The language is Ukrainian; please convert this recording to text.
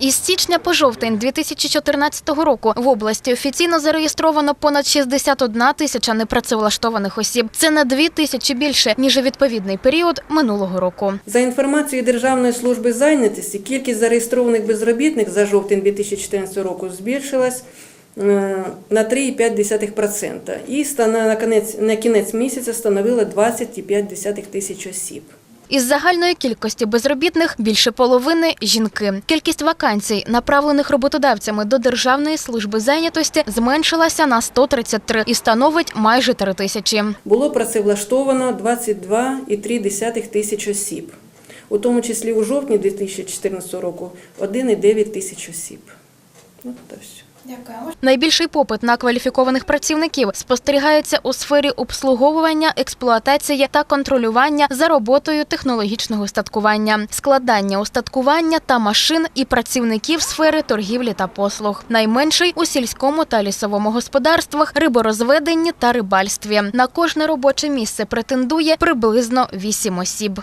Із січня по жовтень 2014 року в області офіційно зареєстровано понад 61 тисяча непрацевлаштованих осіб. Це на 2 тисячі більше ніж у відповідний період минулого року. За інформацією Державної служби зайнятості, кількість зареєстрованих безробітних за жовтень 2014 року збільшилась е, на 3,5% і на кінець, місяця становила 20,5 тисяч осіб. Із загальної кількості безробітних більше половини – жінки. Кількість вакансій, направлених роботодавцями до Державної служби зайнятості, зменшилася на 133 і становить майже 3 тисячі. Було працевлаштовано 22,3 тисяч осіб, у тому числі у жовтні 2014 року 1,9 тисяч осіб. Ну, та все. Найбільший попит на кваліфікованих працівників спостерігається у сфері обслуговування, експлуатації та контролювання за роботою технологічного устаткування, складання устаткування та машин і працівників сфери торгівлі та послуг. Найменший у сільському та лісовому господарствах, риборозведенні та рибальстві. На кожне робоче місце претендує приблизно 8 осіб.